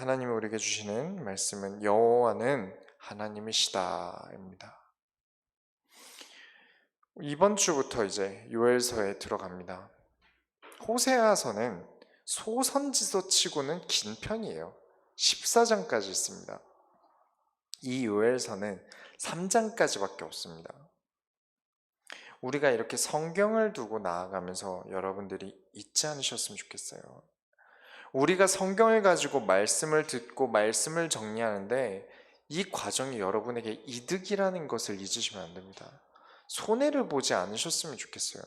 하나님이 우리에게 주시는 말씀은 여호와는 하나님이시다입니다. 이번 주부터 이제 요엘서에 들어갑니다. 호세아서는 소선지서 치고는 긴 편이에요. 14장까지 있습니다. 이 요엘서는 3장까지밖에 없습니다. 우리가 이렇게 성경을 두고 나아가면서 여러분들이 잊지 않으셨으면 좋겠어요. 우리가 성경을 가지고 말씀을 듣고 말씀을 정리하는데 이 과정이 여러분에게 이득이라는 것을 잊으시면 안 됩니다. 손해를 보지 않으셨으면 좋겠어요.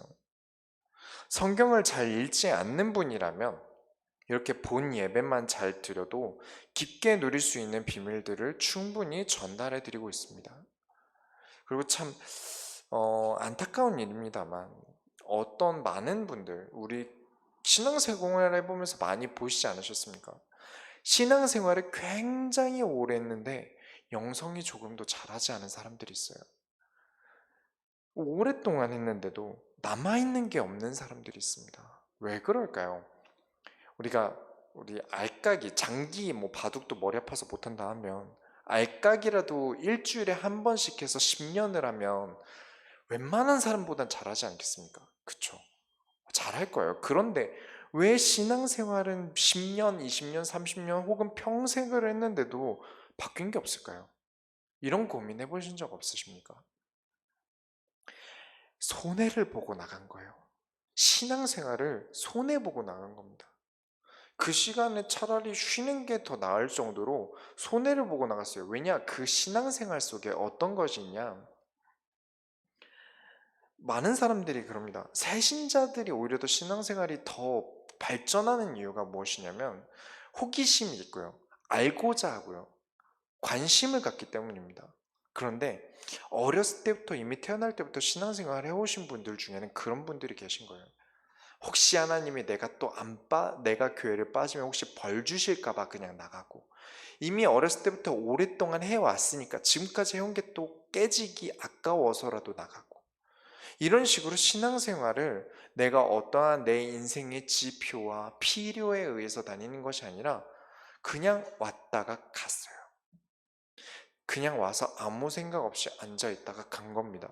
성경을 잘 읽지 않는 분이라면 이렇게 본 예배만 잘 드려도 깊게 누릴 수 있는 비밀들을 충분히 전달해 드리고 있습니다. 그리고 참 어, 안타까운 일입니다만 어떤 많은 분들 우리 신앙생활을 해보면서 많이 보시지 않으셨습니까? 신앙생활을 굉장히 오래 했는데 영성이 조금도 잘하지 않은 사람들이 있어요. 오랫동안 했는데도 남아있는 게 없는 사람들이 있습니다. 왜 그럴까요? 우리가 우리 알까기, 장기, 뭐 바둑도 머리 아파서 못한다 하면 알까기라도 일주일에 한 번씩 해서 10년을 하면 웬만한 사람보단 잘하지 않겠습니까? 그쵸? 잘할 거예요. 그런데 왜 신앙생활은 10년, 20년, 30년 혹은 평생을 했는데도 바뀐 게 없을까요? 이런 고민 해 보신 적 없으십니까? 손해를 보고 나간 거예요. 신앙생활을 손해보고 나간 겁니다. 그 시간에 차라리 쉬는 게 더 나을 정도로 손해를 보고 나갔어요. 왜냐? 그 신앙생활 속에 어떤 것이 있냐? 많은 사람들이 그럽니다. 새신자들이 오히려 더 신앙생활이 더 발전하는 이유가 무엇이냐면 호기심이 있고요. 알고자 하고요. 관심을 갖기 때문입니다. 그런데 어렸을 때부터 이미 태어날 때부터 신앙생활을 해오신 분들 중에는 그런 분들이 계신 거예요. 혹시 하나님이 내가 또 안 빠, 내가 교회를 빠지면 혹시 벌 주실까봐 그냥 나가고 이미 어렸을 때부터 오랫동안 해왔으니까 지금까지 해온 게 또 깨지기 아까워서라도 나가고 이런 식으로 신앙생활을 내가 어떠한 내 인생의 지표와 필요에 의해서 다니는 것이 아니라 그냥 왔다가 갔어요. 그냥 와서 아무 생각 없이 앉아 있다가 간 겁니다.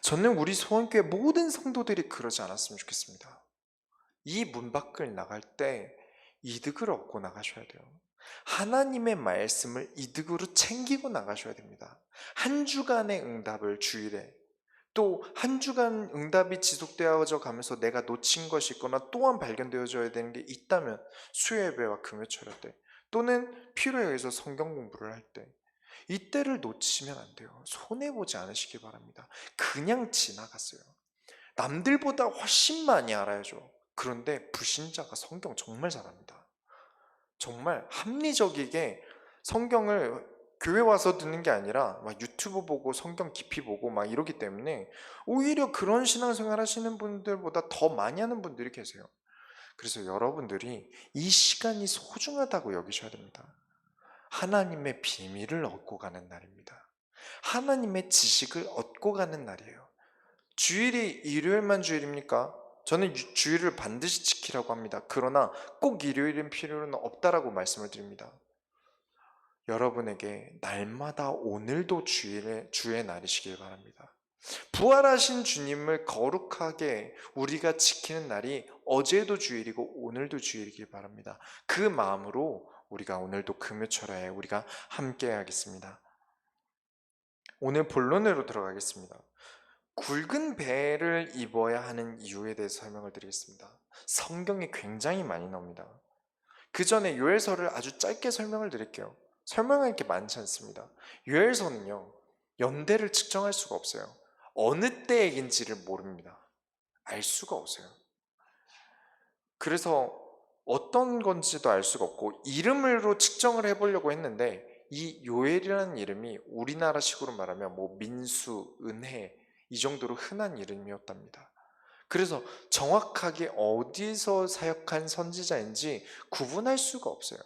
저는 우리 소원교회 모든 성도들이 그러지 않았으면 좋겠습니다. 이 문 밖을 나갈 때 이득을 얻고 나가셔야 돼요. 하나님의 말씀을 이득으로 챙기고 나가셔야 됩니다. 한 주간의 응답을 주일에 또 한 주간 응답이 지속되어져 가면서 내가 놓친 것이 있거나 또한 발견되어져야 되는 게 있다면 수요예배와 금요철야 때 또는 필요에 의해서 성경 공부를 할 때 이때를 놓치면 안 돼요. 손해 보지 않으시기 바랍니다. 그냥 지나갔어요. 남들보다 훨씬 많이 알아야죠. 그런데 불신자가 성경 정말 잘합니다. 정말 합리적이게 성경을 교회 와서 듣는 게 아니라 막 유튜브 보고 성경 깊이 보고 막 이러기 때문에 오히려 그런 신앙생활 하시는 분들보다 더 많이 하는 분들이 계세요. 그래서 여러분들이 이 시간이 소중하다고 여기셔야 됩니다. 하나님의 비밀을 얻고 가는 날입니다. 하나님의 지식을 얻고 가는 날이에요. 주일이 일요일만 주일입니까? 저는 주일을 반드시 지키라고 합니다. 그러나 꼭 일요일인 필요는 없다라고 말씀을 드립니다. 여러분에게 날마다 오늘도 주일의 주의 날이시길 바랍니다. 부활하신 주님을 거룩하게 우리가 지키는 날이 어제도 주일이고 오늘도 주일이길 바랍니다. 그 마음으로 우리가 오늘도 금요철에 우리가 함께 하겠습니다. 오늘 본론으로 들어가겠습니다. 굵은 배를 입어야 하는 이유에 대해서 설명을 드리겠습니다. 성경이 굉장히 많이 나옵니다. 그 전에 요엘서를 아주 짧게 설명을 드릴게요. 설명할 게 많지 않습니다. 요엘서는요, 연대를 측정할 수가 없어요. 어느 때 얘긴지를 모릅니다. 알 수가 없어요. 그래서 어떤 건지도 알 수가 없고 이름으로 측정을 해보려고 했는데 이 요엘이라는 이름이 우리나라식으로 말하면 뭐 민수, 은혜 이 정도로 흔한 이름이었답니다. 그래서 정확하게 어디서 사역한 선지자인지 구분할 수가 없어요.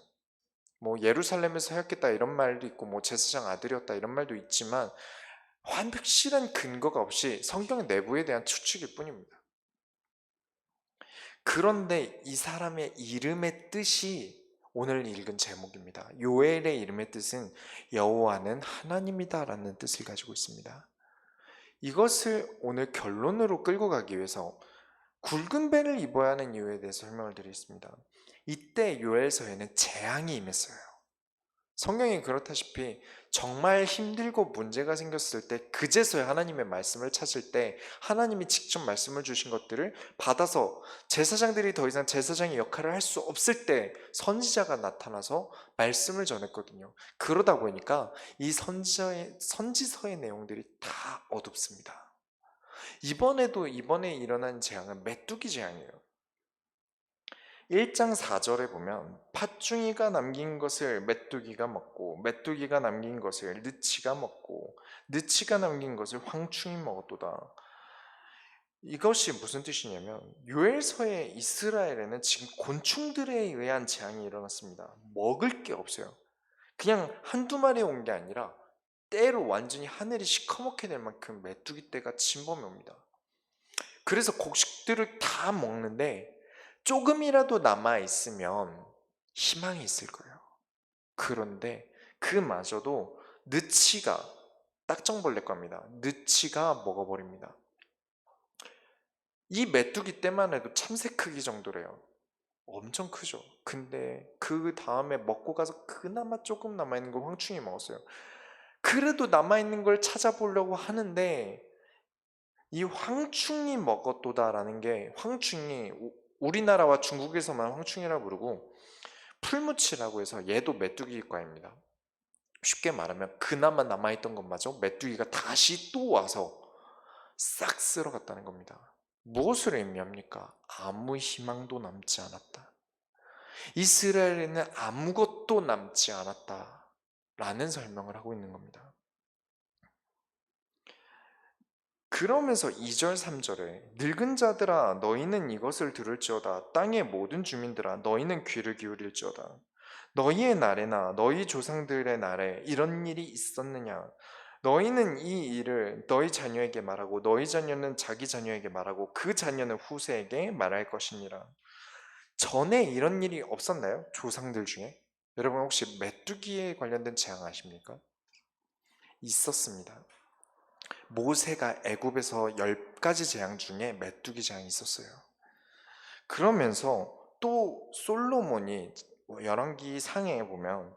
뭐 예루살렘에서 사역했다 이런 말도 있고 뭐 제사장 아들이었다 이런 말도 있지만 확실한 근거가 없이 성경 내부에 대한 추측일 뿐입니다. 그런데 이 사람의 이름의 뜻이 오늘 읽은 제목입니다. 요엘의 이름의 뜻은 여호와는 하나님이다라는 뜻을 가지고 있습니다. 이것을 오늘 결론으로 끌고 가기 위해서 굵은 배를 입어야 하는 이유에 대해서 설명을 드리겠습니다. 이때 요엘서에는 재앙이 임했어요. 성경이 그렇다시피 정말 힘들고 문제가 생겼을 때 그제서야 하나님의 말씀을 찾을 때 하나님이 직접 말씀을 주신 것들을 받아서 제사장들이 더 이상 제사장의 역할을 할 수 없을 때 선지자가 나타나서 말씀을 전했거든요. 그러다 보니까 이 선지서의, 선지서의 내용들이 다 어둡습니다. 이번에도 이번에 일어난 재앙은 메뚜기 재앙이에요. 1장 4절에 보면 팥중이가 남긴 것을 메뚜기가 먹고 메뚜기가 남긴 것을 느치가 먹고 느치가 남긴 것을 황충이 먹었도다. 이것이 무슨 뜻이냐면 요엘서의 이스라엘에는 지금 곤충들에 의한 재앙이 일어났습니다. 먹을 게 없어요. 그냥 한두 마리 온 게 아니라 때로 완전히 하늘이 시커멓게 될 만큼 메뚜기 떼가 침범해 옵니다. 그래서 곡식들을 다 먹는데 조금이라도 남아 있으면 희망이 있을 거예요. 그런데 그마저도 느치가 딱정벌레 겁니다. 느치가 먹어버립니다. 이 메뚜기 때만 해도 참새 크기 정도래요. 엄청 크죠. 근데 그 다음에 먹고 가서 그나마 조금 남아있는 걸 황충이 먹었어요. 그래도 남아있는 걸 찾아보려고 하는데 이 황충이 먹었도다라는 게 황충이 우리나라와 중국에서만 황충이라 부르고 풀무치라고 해서 얘도 메뚜기과입니다. 쉽게 말하면 그나마 남아있던 것마저 메뚜기가 다시 또 와서 싹 쓸어갔다는 겁니다. 무엇을 의미합니까? 아무 희망도 남지 않았다. 이스라엘에는 아무것도 남지 않았다. 라는 설명을 하고 있는 겁니다. 그러면서 2절 3절에 늙은 자들아 너희는 이것을 들을지어다. 땅의 모든 주민들아 너희는 귀를 기울일지어다. 너희의 날에나 너희 조상들의 날에 이런 일이 있었느냐? 너희는 이 일을 너희 자녀에게 말하고 너희 자녀는 자기 자녀에게 말하고 그 자녀는 후세에게 말할 것이니라. 전에 이런 일이 없었나요? 조상들 중에 여러분 혹시 메뚜기에 관련된 재앙 아십니까? 있었습니다. 모세가 애굽에서 열 가지 재앙 중에 메뚜기 재앙이 있었어요. 그러면서 또 솔로몬이 열왕기 상에 보면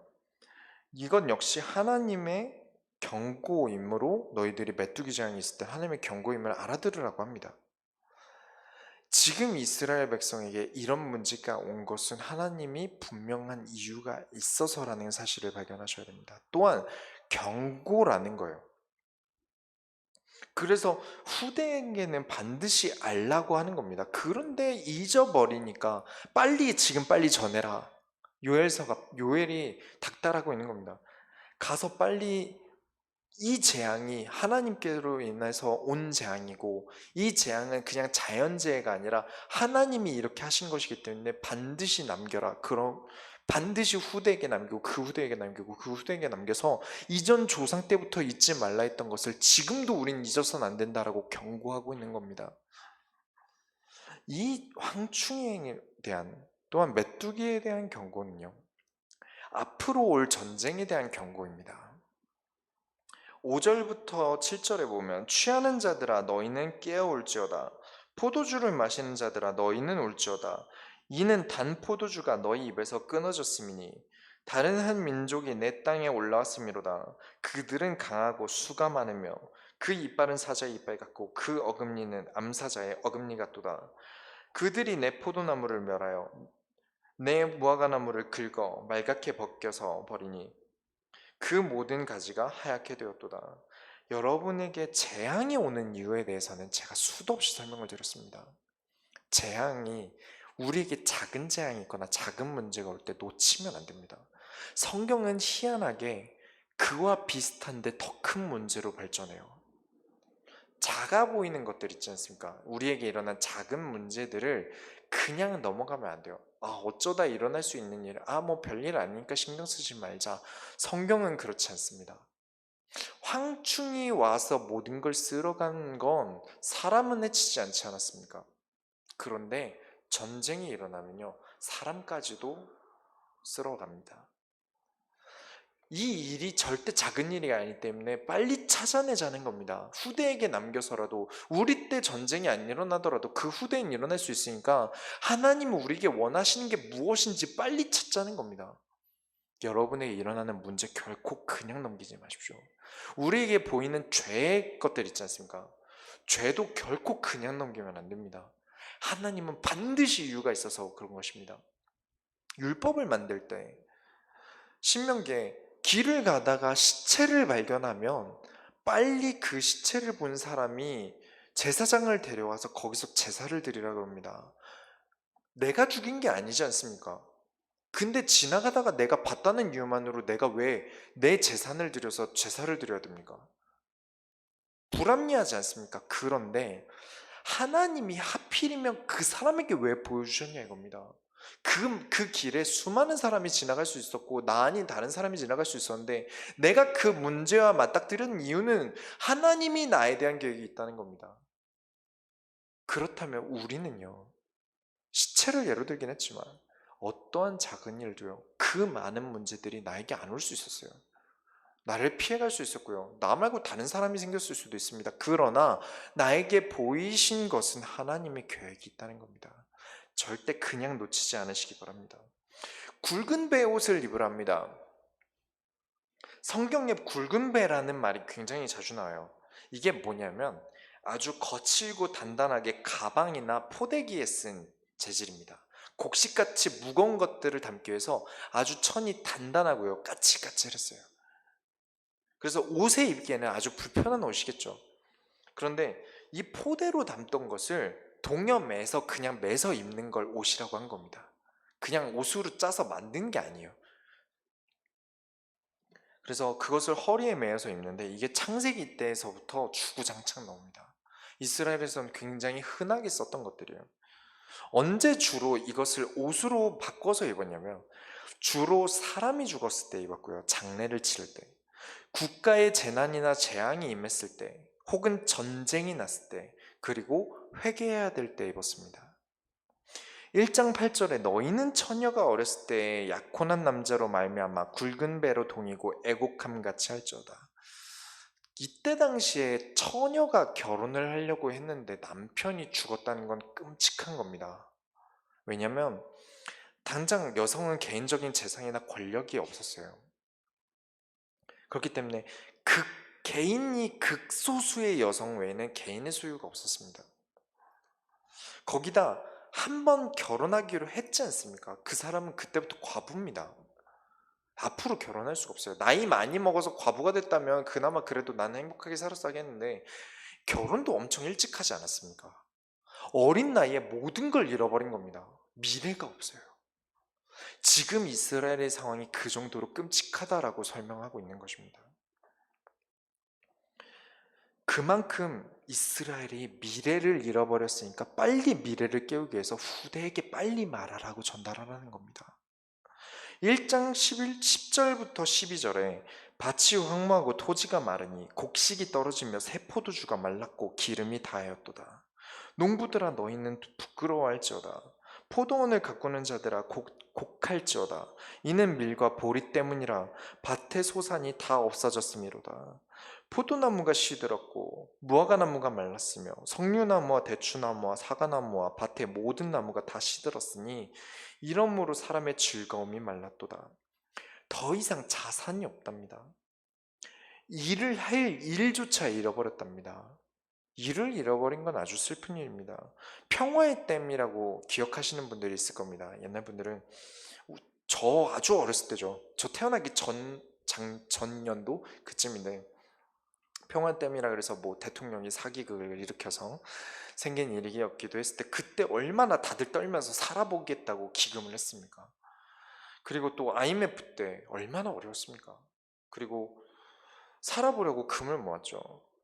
이건 역시 하나님의 경고임으로 너희들이 메뚜기 재앙이 있을 때 하나님의 경고임을 알아들으라고 합니다. 지금 이스라엘 백성에게 이런 문제가 온 것은 하나님이 분명한 이유가 있어서라는 사실을 발견하셔야 됩니다. 또한 경고라는 거예요. 그래서 후대에게는 반드시 알라고 하는 겁니다. 그런데 잊어버리니까 빨리 지금 빨리 전해라. 요엘서가 요엘이 닥달하고 있는 겁니다. 가서 빨리 이 재앙이 하나님께로 인해서 온 재앙이고 이 재앙은 그냥 자연재해가 아니라 하나님이 이렇게 하신 것이기 때문에 반드시 남겨라. 그럼 반드시 후대에게 남기고 그 후대에게 남기고 그 후대에게 남겨서 이전 조상 때부터 잊지 말라 했던 것을 지금도 우린 잊어서는 안 된다라고 경고하고 있는 겁니다. 이 황충에 대한 또한 메뚜기에 대한 경고는요. 앞으로 올 전쟁에 대한 경고입니다. 5절부터 7절에 보면 취하는 자들아 너희는 깨어 올지어다 포도주를 마시는 자들아 너희는 울지어다 이는 단 포도주가 너희 입에서 끊어졌음이니 다른 한 민족이 내 땅에 올라왔음이로다. 그들은 강하고 수가 많으며 그 이빨은 사자의 이빨 같고 그 어금니는 암사자의 어금니 같도다. 그들이 내 포도나무를 멸하여 내 무화과나무를 긁어 말갛게 벗겨서 버리니 그 모든 가지가 하얗게 되었도다. 여러분에게 재앙이 오는 이유에 대해서는 제가 수도 없이 설명을 드렸습니다. 재앙이 우리에게 작은 재앙이 있거나 작은 문제가 올 때 놓치면 안 됩니다. 성경은 희한하게 그와 비슷한데 더 큰 문제로 발전해요. 작아 보이는 것들 있지 않습니까? 우리에게 일어난 작은 문제들을 그냥 넘어가면 안 돼요. 아, 어쩌다 일어날 수 있는 일, 아, 뭐 별일 아니니까 신경 쓰지 말자. 성경은 그렇지 않습니다. 황충이 와서 모든 걸 쓸어간 건 사람은 해치지 않지 않았습니까? 그런데 전쟁이 일어나면요, 사람까지도 쓸어갑니다. 이 일이 절대 작은 일이 아니기 때문에 빨리 찾아내자는 겁니다. 후대에게 남겨서라도 우리 때 전쟁이 안 일어나더라도 그 후대엔 일어날 수 있으니까 하나님은 우리에게 원하시는 게 무엇인지 빨리 찾자는 겁니다. 여러분에게 일어나는 문제 결코 그냥 넘기지 마십시오. 우리에게 보이는 죄의 것들 있지 않습니까? 죄도 결코 그냥 넘기면 안 됩니다. 하나님은 반드시 이유가 있어서 그런 것입니다. 율법을 만들 때 신명기에 길을 가다가 시체를 발견하면 빨리 그 시체를 본 사람이 제사장을 데려와서 거기서 제사를 드리라 그럽니다. 내가 죽인 게 아니지 않습니까? 근데 지나가다가 내가 봤다는 이유만으로 내가 왜 내 재산을 들여서 제사를 드려야 됩니까? 불합리하지 않습니까? 그런데 하나님이 하필이면 그 사람에게 왜 보여주셨냐 이겁니다. 그, 그 길에 수많은 사람이 지나갈 수 있었고, 나 아닌 다른 사람이 지나갈 수 있었는데, 내가 그 문제와 맞닥뜨리는 이유는 하나님이 나에 대한 계획이 있다는 겁니다. 그렇다면 우리는요, 시체를 예로 들긴 했지만, 어떠한 작은 일도요, 그 많은 문제들이 나에게 안 올 수 있었어요. 나를 피해갈 수 있었고요. 나 말고 다른 사람이 생겼을 수도 있습니다. 그러나 나에게 보이신 것은 하나님의 계획이 있다는 겁니다. 절대 그냥 놓치지 않으시기 바랍니다. 굵은 배 옷을 입으랍니다. 성경에 굵은 배라는 말이 굉장히 자주 나와요. 이게 뭐냐면 아주 거칠고 단단하게 가방이나 포대기에 쓴 재질입니다. 곡식같이 무거운 것들을 담기 위해서 아주 천이 단단하고요. 까칠까칠했어요. 그래서 옷에 입기에는 아주 불편한 옷이겠죠. 그런데 이 포대로 담던 것을 동여매서 그냥 매서 입는 걸 옷이라고 한 겁니다. 그냥 옷으로 짜서 만든 게 아니에요. 그래서 그것을 허리에 매어서 입는데 이게 창세기 때에서부터 주구장창 나옵니다. 이스라엘에서는 굉장히 흔하게 썼던 것들이에요. 언제 주로 이것을 옷으로 바꿔서 입었냐면 주로 사람이 죽었을 때 입었고요. 장례를 치를 때. 국가의 재난이나 재앙이 임했을 때 혹은 전쟁이 났을 때 그리고 회개해야 될 때 입었습니다. 1장 8절에 너희는 처녀가 어렸을 때 약혼한 남자로 말미암아 굵은 배로 동이고 애곡함 같이 할지어다. 이때 당시에 처녀가 결혼을 하려고 했는데 남편이 죽었다는 건 끔찍한 겁니다. 왜냐하면 당장 여성은 개인적인 재산이나 권력이 없었어요. 그렇기 때문에 극 개인이 극소수의 여성 외에는 개인의 소유가 없었습니다. 거기다 한 번 결혼하기로 했지 않습니까? 그 사람은 그때부터 과부입니다. 앞으로 결혼할 수가 없어요. 나이 많이 먹어서 과부가 됐다면 그나마 그래도 나는 행복하게 살았어 하겠는데 결혼도 엄청 일찍 하지 않았습니까? 어린 나이에 모든 걸 잃어버린 겁니다. 미래가 없어요. 지금 이스라엘의 상황이 그 정도로 끔찍하다라고 설명하고 있는 것입니다. 그만큼 이스라엘이 미래를 잃어버렸으니까 빨리 미래를 깨우기 위해서 후대에게 빨리 말하라고 전달하라는 겁니다. 1장 11, 10절부터 12절에 밭이 황무하고 토지가 마르니 곡식이 떨어지며 새 포도주가 말랐고 기름이 다하였도다. 농부들아 너희는 부끄러워할지어다. 포도원을 가꾸는 자들아 곡, 곡할지어다. 이는 밀과 보리 때문이라 밭의 소산이 다 없어졌음이로다. 포도나무가 시들었고 무화과나무가 말랐으며 석류나무와 대추나무와 사과나무와 밭의 모든 나무가 다 시들었으니 이러므로 사람의 즐거움이 말랐도다. 더 이상 자산이 없답니다. 일을 할 일조차 잃어버렸답니다. 일을 잃어버린 건 아주 슬픈 일입니다. 평화의 댐이라고 기억하시는 분들이 있을 겁니다. 옛날 분들은 저 아주 어렸을 때죠. 저 태어나기 전, 장, 전년도 그쯤인데 평화 댐이라 그래서 뭐 대통령이 사기극을 일으켜서 생긴 일이었기도 했을 때 그때 얼마나 다들 떨면서 살아보겠다고 기금을 했습니까? 그리고 또 IMF 때 얼마나 어려웠습니까? 그리고 살아보려고 금을 모았죠.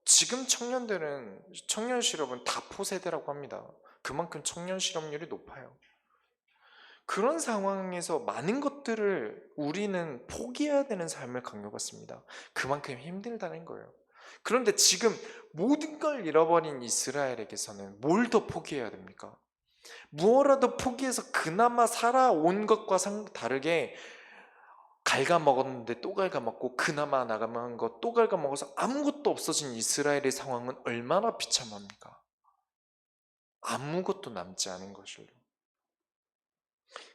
지금 청년들은 청년 실업은 다포 세대라고 합니다. 그만큼 청년 실업률이 높아요. 그런 상황에서 많은 것들을 우리는 포기해야 되는 삶을 강요받습니다. 그만큼 힘들다는 거예요. 그런데 지금 모든 걸 잃어버린 이스라엘에게서는 뭘 더 포기해야 됩니까? 무엇라도 포기해서 그나마 살아온 것과 상 다르게 갉아먹었는데 또 갉아먹고 그나마 나가만 것또 갉아먹어서 아무것도 없어진 이스라엘의 상황은 얼마나 비참합니까? 아무것도 남지 않은 것을요.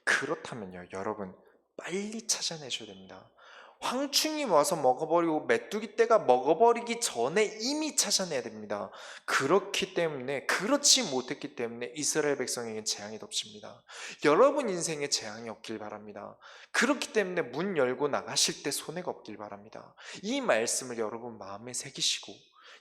그렇다면요, 여러분 빨리 찾아내셔야 됩니다. 황충이 와서 먹어버리고 메뚜기 떼가 먹어버리기 전에 이미 찾아내야 됩니다. 그렇기 때문에 그렇지 못했기 때문에 이스라엘 백성에게 재앙이 덮칩니다. 여러분 인생에 재앙이 없길 바랍니다. 그렇기 때문에 문 열고 나가실 때 손해가 없길 바랍니다. 이 말씀을 여러분 마음에 새기시고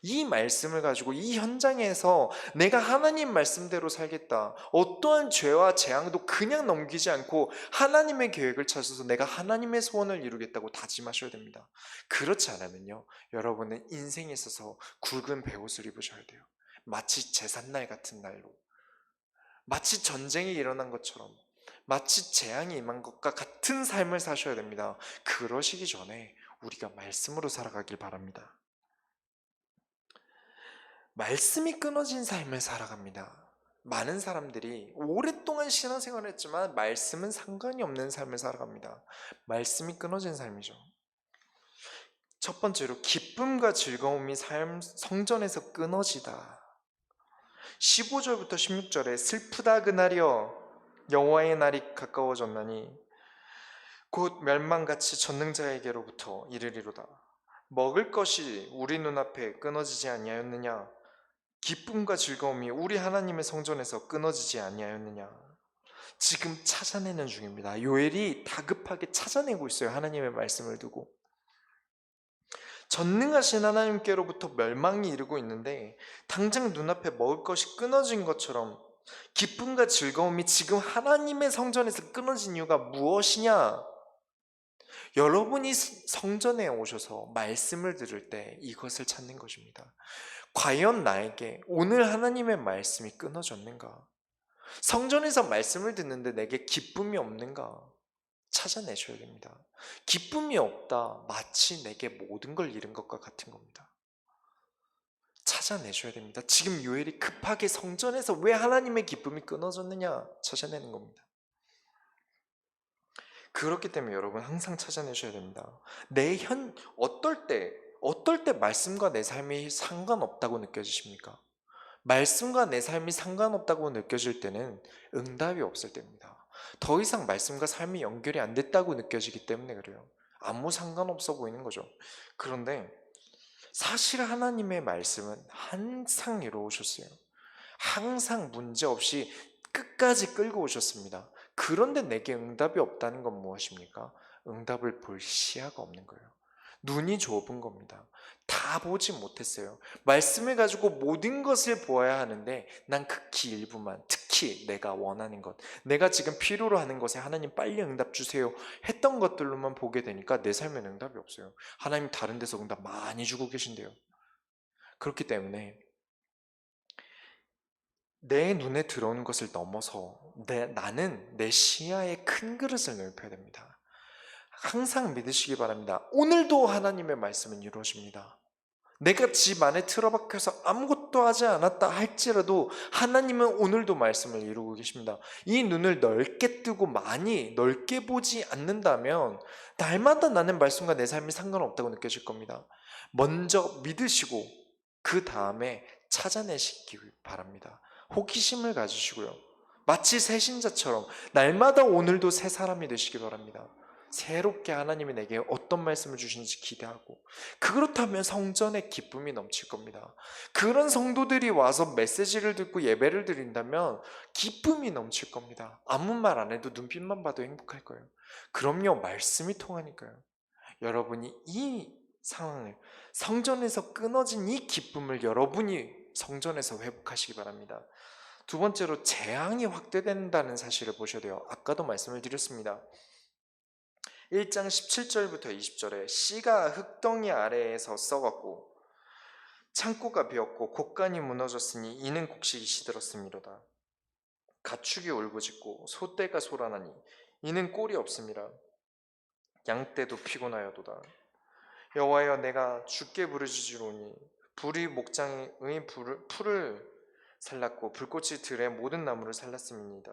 이 말씀을 가지고 이 현장에서 내가 하나님 말씀대로 살겠다. 어떠한 죄와 재앙도 그냥 넘기지 않고 하나님의 계획을 찾아서 내가 하나님의 소원을 이루겠다고 다짐하셔야 됩니다. 그렇지 않으면요. 여러분은 인생에 있어서 굵은 배옷을 입으셔야 돼요. 마치 제삿날 같은 날로. 마치 전쟁이 일어난 것처럼. 마치 재앙이 임한 것과 같은 삶을 사셔야 됩니다. 그러시기 전에 우리가 말씀으로 살아가길 바랍니다. 말씀이 끊어진 삶을 살아갑니다. 많은 사람들이 오랫동안 신앙생활을 했지만 말씀은 상관이 없는 삶을 살아갑니다. 말씀이 끊어진 삶이죠. 첫 번째로 기쁨과 즐거움이 삶 성전에서 끊어지다. 15절부터 16절에 슬프다 그날이여 여호와의 날이 가까워졌나니 곧 멸망같이 전능자에게로부터 이르리로다. 먹을 것이 우리 눈앞에 끊어지지 아니하였느냐? 기쁨과 즐거움이 우리 하나님의 성전에서 끊어지지 아니하였느냐? 지금 찾아내는 중입니다. 요엘이 다급하게 찾아내고 있어요. 하나님의 말씀을 두고. 전능하신 하나님께로부터 멸망이 이르고 있는데 당장 눈앞에 먹을 것이 끊어진 것처럼 기쁨과 즐거움이 지금 하나님의 성전에서 끊어진 이유가 무엇이냐? 여러분이 성전에 오셔서 말씀을 들을 때 이것을 찾는 것입니다. 과연 나에게 오늘 하나님의 말씀이 끊어졌는가? 성전에서 말씀을 듣는데 내게 기쁨이 없는가? 찾아내셔야 됩니다. 기쁨이 없다. 마치 내게 모든 걸 잃은 것과 같은 겁니다. 찾아내셔야 됩니다. 지금 요엘이 급하게 성전에서 왜 하나님의 기쁨이 끊어졌느냐 찾아내는 겁니다. 그렇기 때문에 여러분 항상 찾아내셔야 됩니다. 내 현 어떨 때 어떨 때 말씀과 내 삶이 상관없다고 느껴지십니까? 말씀과 내 삶이 상관없다고 느껴질 때는 응답이 없을 때입니다. 더 이상 말씀과 삶이 연결이 안 됐다고 느껴지기 때문에 그래요. 아무 상관없어 보이는 거죠. 그런데 사실 하나님의 말씀은 항상 이루어오셨어요. 항상 문제 없이 끝까지 끌고 오셨습니다. 그런데 내게 응답이 없다는 건 무엇입니까? 응답을 볼 시야가 없는 거예요. 눈이 좁은 겁니다. 다 보지 못했어요. 말씀을 가지고 모든 것을 보아야 하는데 난 극히 일부만 특히 내가 원하는 것 내가 지금 필요로 하는 것에 하나님 빨리 응답 주세요 했던 것들로만 보게 되니까 내 삶엔 응답이 없어요. 하나님 다른 데서 응답 많이 주고 계신데요. 그렇기 때문에 내 눈에 들어오는 것을 넘어서 내, 나는 내 시야에 큰 그릇을 넓혀야 됩니다. 항상 믿으시기 바랍니다. 오늘도 하나님의 말씀은 이루어집니다. 내가 집 안에 틀어박혀서 아무것도 하지 않았다 할지라도 하나님은 오늘도 말씀을 이루고 계십니다. 이 눈을 넓게 뜨고 많이 넓게 보지 않는다면 날마다 나는 말씀과 내 삶이 상관없다고 느껴질 겁니다. 먼저 믿으시고 그 다음에 찾아내시기 바랍니다. 호기심을 가지시고요. 마치 새 신자처럼 날마다 오늘도 새 사람이 되시기 바랍니다. 새롭게 하나님이 내게 어떤 말씀을 주시는지 기대하고 그렇다면 성전에 기쁨이 넘칠 겁니다. 그런 성도들이 와서 메시지를 듣고 예배를 드린다면 기쁨이 넘칠 겁니다. 아무 말 안 해도 눈빛만 봐도 행복할 거예요. 그럼요, 말씀이 통하니까요. 여러분이 이 상황을 성전에서 끊어진 이 기쁨을 여러분이 성전에서 회복하시기 바랍니다. 두 번째로 재앙이 확대된다는 사실을 보셔야 돼요. 아까도 말씀을 드렸습니다. 1장 17절부터 20절에 씨가 흙덩이 아래에서 썩었고 창고가 비었고 곡간이 무너졌으니 이는 곡식이 시들었음이로다. 가축이 울부짖고 소떼가 소란하니 이는 꼴이 없음이라. 양떼도 피곤하여도다. 여호와여 내가 죽게 부르짖으로니 불이 목장의 풀을 살랐고 불꽃이 들의 모든 나무를 살랐음이니이다.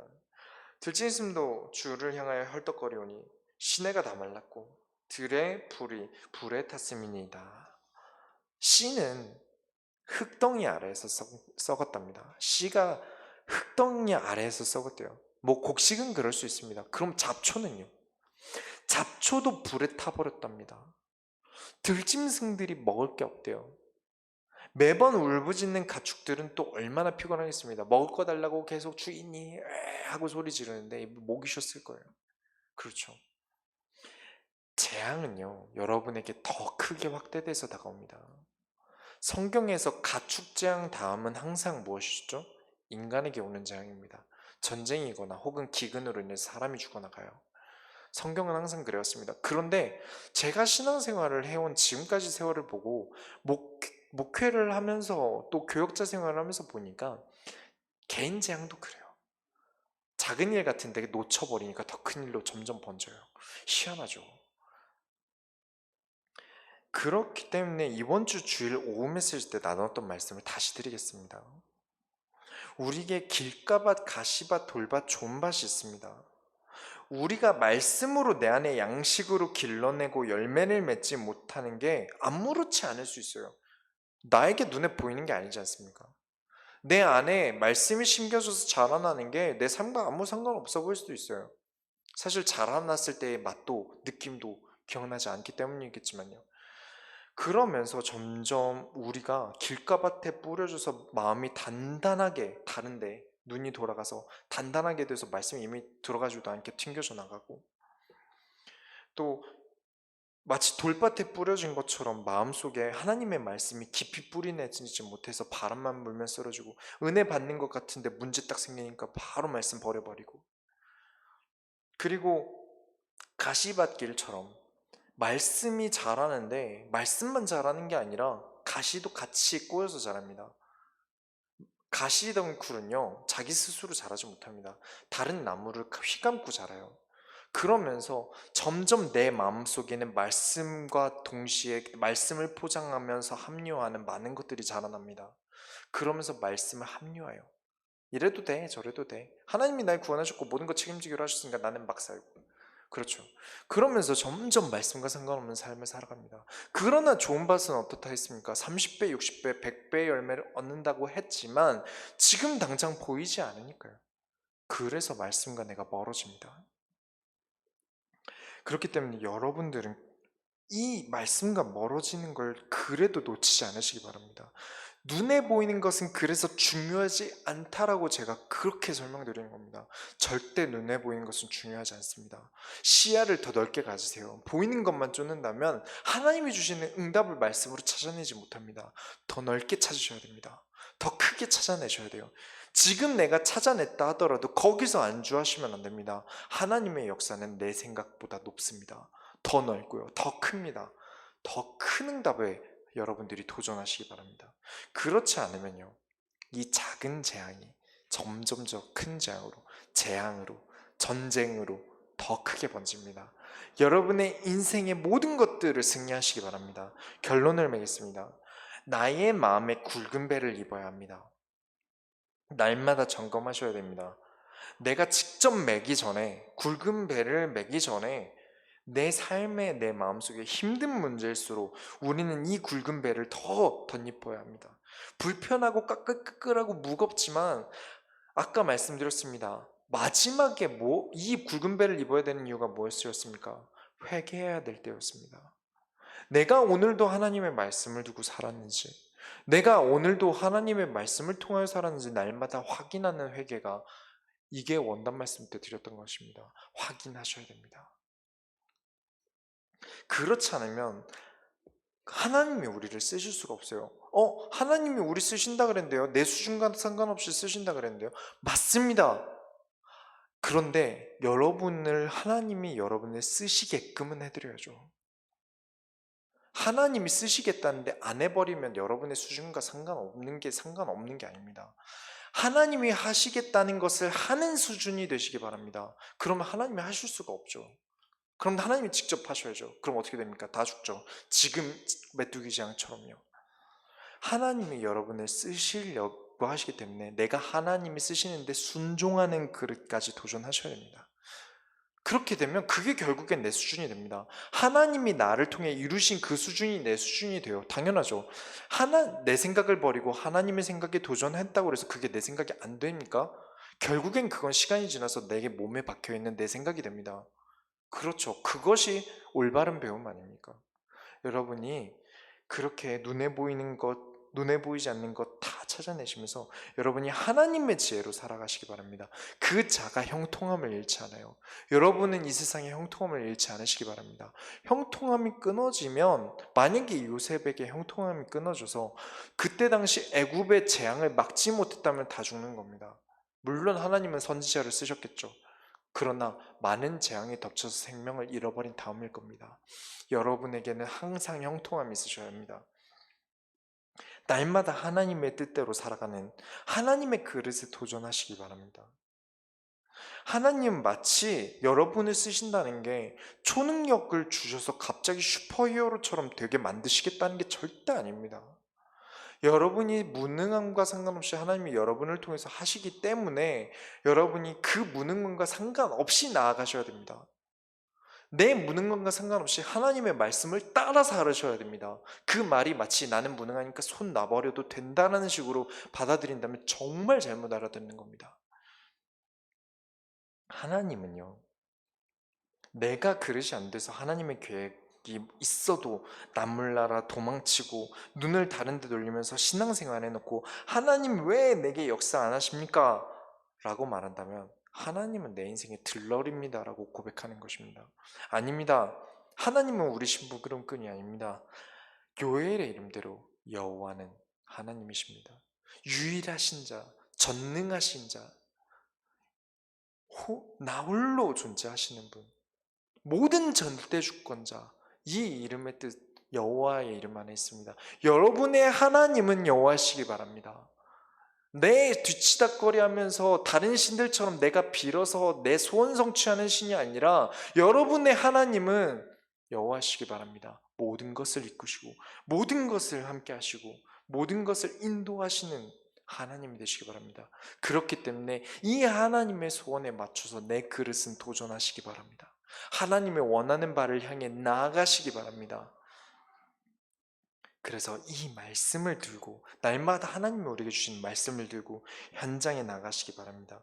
들짐승도 주를 향하여 헐떡거리오니 시내가 다 말랐고 들의 불이 불에 탔음이니이다. 씨는 흙덩이 아래에서 썩, 썩었답니다. 씨가 흙덩이 아래에서 썩었대요. 뭐 곡식은 그럴 수 있습니다. 그럼 잡초는요? 잡초도 불에 타버렸답니다. 들짐승들이 먹을 게 없대요. 매번 울부짖는 가축들은 또 얼마나 피곤하겠습니다. 먹을 거 달라고 계속 주인이 에 하고 소리 지르는데 목이 쉬었을 거예요. 그렇죠. 재앙은요, 여러분에게 더 크게 확대돼서 다가옵니다. 성경에서 가축 재앙 다음은 항상 무엇이죠? 인간에게 오는 재앙입니다. 전쟁이거나 혹은 기근으로 인해 사람이 죽어나가요. 성경은 항상 그랬습니다. 그런데 제가 신앙생활을 해온 지금까지 세월을 보고 목, 목회를 하면서 또 교역자 생활을 하면서 보니까 개인 재앙도 그래요. 작은 일 같은데 놓쳐버리니까 더 큰 일로 점점 번져요. 희한하죠. 그렇기 때문에 이번 주 주일 오후 메시지 때 나눴던 말씀을 다시 드리겠습니다. 우리에게 길가밭, 가시밭, 돌밭, 존밭이 있습니다. 우리가 말씀으로 내 안에 양식으로 길러내고 열매를 맺지 못하는 게 아무렇지 않을 수 있어요. 나에게 눈에 보이는 게 아니지 않습니까? 내 안에 말씀이 심겨져서 자라나는 게 내 삶과 아무 상관없어 보일 수도 있어요. 사실 자라났을 때의 맛도 느낌도 기억나지 않기 때문이겠지만요. 그러면서 점점 우리가 길가밭에 뿌려져서 마음이 단단하게 다른데 눈이 돌아가서 단단하게 돼서 말씀이 이미 들어가지도 않게 튕겨져 나가고 또 마치 돌밭에 뿌려진 것처럼 마음속에 하나님의 말씀이 깊이 뿌리내지 못해서 바람만 불면 쓰러지고 은혜 받는 것 같은데 문제 딱 생기니까 바로 말씀 버려버리고 그리고 가시밭길처럼 말씀이 자라는데 말씀만 자라는 게 아니라 가시도 같이 꼬여서 자랍니다. 가시 덩굴은요 자기 스스로 자라지 못합니다. 다른 나무를 휘감고 자라요. 그러면서 점점 내 마음 속에는 말씀과 동시에 말씀을 포장하면서 합류하는 많은 것들이 자라납니다. 그러면서 말씀을 합류해요. 이래도 돼, 저래도 돼. 하나님이 날 구원하셨고 모든 것 책임지기로 하셨으니까 나는 막 살고. 그렇죠. 그러면서 점점 말씀과 상관없는 삶을 살아갑니다. 그러나 좋은 밭은 어떻다 했습니까? 30배, 60배, 100배의 열매를 얻는다고 했지만 지금 당장 보이지 않으니까요. 그래서 말씀과 내가 멀어집니다. 그렇기 때문에 여러분들은 이 말씀과 멀어지는 걸 그래도 놓치지 않으시기 바랍니다. 눈에 보이는 것은 그래서 중요하지 않다라고 제가 그렇게 설명드리는 겁니다. 절대 눈에 보이는 것은 중요하지 않습니다. 시야를 더 넓게 가지세요. 보이는 것만 쫓는다면 하나님이 주시는 응답을 말씀으로 찾아내지 못합니다. 더 넓게 찾으셔야 됩니다. 더 크게 찾아내셔야 돼요. 지금 내가 찾아냈다 하더라도 거기서 안주하시면 안 됩니다. 하나님의 역사는 내 생각보다 높습니다. 더 넓고요. 더 큽니다. 더 큰 응답에 여러분들이 도전하시기 바랍니다. 그렇지 않으면요. 이 작은 재앙이 점점 더 큰 재앙으로, 재앙으로, 전쟁으로 더 크게 번집니다. 여러분의 인생의 모든 것들을 승리하시기 바랍니다. 결론을 맺겠습니다. 나의 마음에 굵은 배를 입어야 합니다. 날마다 점검하셔야 됩니다. 내가 직접 매기 전에, 굵은 배를 매기 전에 내 삶에 내 마음속에 힘든 문제일수록 우리는 이 굵은 배를 더 덧입어야 합니다. 불편하고 까끌까끌하고 무겁지만 아까 말씀드렸습니다. 마지막에 뭐 이 굵은 배를 입어야 되는 이유가 뭐였습니까? 회개해야 될 때였습니다. 내가 오늘도 하나님의 말씀을 두고 살았는지, 내가 오늘도 하나님의 말씀을 통하여 살았는지 날마다 확인하는 회개가 이게 원단 말씀 때 드렸던 것입니다. 확인하셔야 됩니다. 그렇지 않으면 하나님이 우리를 쓰실 수가 없어요. 어, 하나님이 우리 쓰신다 그랬는데요. 내 수준과 상관없이 쓰신다 그랬는데요. 맞습니다. 그런데 여러분을 하나님이 여러분을 쓰시게끔은 해드려야죠. 하나님이 쓰시겠다는데 안 해버리면 여러분의 수준과 상관없는 게 상관없는 게 아닙니다. 하나님이 하시겠다는 것을 하는 수준이 되시기 바랍니다. 그러면 하나님이 하실 수가 없죠. 그럼 하나님이 직접 하셔야죠. 그럼 어떻게 됩니까? 다 죽죠. 지금 메뚜기 재앙처럼요. 하나님이 여러분을 쓰시려 기뻐하시기 때문에 내가 하나님이 쓰시는데 순종하는 그릇까지 도전하셔야 됩니다. 그렇게 되면 그게 결국엔 내 수준이 됩니다. 하나님이 나를 통해 이루신 그 수준이 내 수준이 돼요. 당연하죠. 하나 내 생각을 버리고 하나님의 생각에 도전했다고 해서 그게 내 생각이 안 됩니까? 결국엔 그건 시간이 지나서 내게 몸에 박혀 있는 내 생각이 됩니다. 그렇죠. 그것이 올바른 배움 아닙니까? 여러분이 그렇게 눈에 보이는 것, 눈에 보이지 않는 것 다 찾아내시면서 여러분이 하나님의 지혜로 살아가시기 바랍니다. 그 자가 형통함을 잃지 않아요. 여러분은 이 세상에 형통함을 잃지 않으시기 바랍니다. 형통함이 끊어지면 만약에 요셉에게 형통함이 끊어져서 그때 당시 애굽의 재앙을 막지 못했다면 다 죽는 겁니다. 물론 하나님은 선지자를 쓰셨겠죠. 그러나 많은 재앙에 덮쳐서 생명을 잃어버린 다음일 겁니다. 여러분에게는 항상 형통함이 있으셔야 합니다. 날마다 하나님의 뜻대로 살아가는 하나님의 그릇에 도전하시기 바랍니다. 하나님 마치 여러분을 쓰신다는 게 초능력을 주셔서 갑자기 슈퍼히어로처럼 되게 만드시겠다는 게 절대 아닙니다. 여러분이 무능함과 상관없이 하나님이 여러분을 통해서 하시기 때문에 여러분이 그 무능함과 상관없이 나아가셔야 됩니다. 내 무능함과 상관없이 하나님의 말씀을 따라 살으셔야 됩니다. 그 말이 마치 나는 무능하니까 손 놔버려도 된다는 식으로 받아들인다면 정말 잘못 알아듣는 겁니다. 하나님은요, 내가 그릇이 안 돼서 하나님의 계획이 있어도 남물나라 도망치고 눈을 다른 데 돌리면서 신앙생활 해놓고 하나님 왜 내게 역사 안 하십니까? 라고 말한다면 하나님은 내 인생의 들러리입니다 라고 고백하는 것입니다. 아닙니다. 하나님은 우리 심부름꾼이 아닙니다. 요엘의 이름대로 여호와는 하나님이십니다. 유일하신 자, 전능하신 자, 호, 나홀로 존재하시는 분, 모든 절대 주권자, 이 이름의 뜻 여호와의 이름 안에 있습니다. 여러분의 하나님은 여호와시기 바랍니다. 내 뒤치다거리하면서 다른 신들처럼 내가 빌어서 내 소원 성취하는 신이 아니라 여러분의 하나님은 여호와시기 바랍니다. 모든 것을 이끄시고 모든 것을 함께 하시고 모든 것을 인도하시는 하나님이 되시기 바랍니다. 그렇기 때문에 이 하나님의 소원에 맞춰서 내 그릇은 도전하시기 바랍니다. 하나님의 원하는 바를 향해 나아가시기 바랍니다. 그래서 이 말씀을 들고 날마다 하나님이 우리에게 주신 말씀을 들고 현장에 나가시기 바랍니다.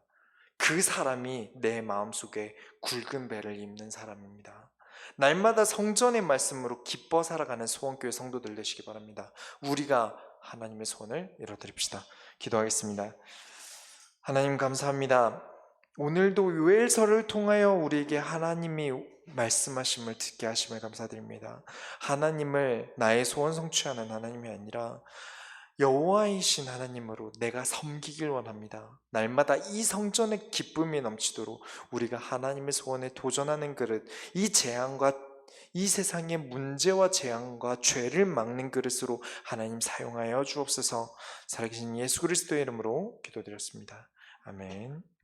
그 사람이 내 마음속에 굵은 배를 입는 사람입니다. 날마다 성전의 말씀으로 기뻐 살아가는 소원교회 성도들 되시기 바랍니다. 우리가 하나님의 소원을 이뤄드립시다. 기도하겠습니다. 하나님 감사합니다. 오늘도 요엘서를 통하여 우리에게 하나님이 말씀하심을 듣게 하심을 감사드립니다. 하나님을 나의 소원 성취하는 하나님이 아니라 여호와이신 하나님으로 내가 섬기길 원합니다. 날마다 이 성전의 기쁨이 넘치도록 우리가 하나님의 소원에 도전하는 그릇, 이 재앙과 이 세상의 문제와 재앙과 죄를 막는 그릇으로 하나님 사용하여 주옵소서. 살아계신 예수 그리스도의 이름으로 기도드렸습니다. 아멘.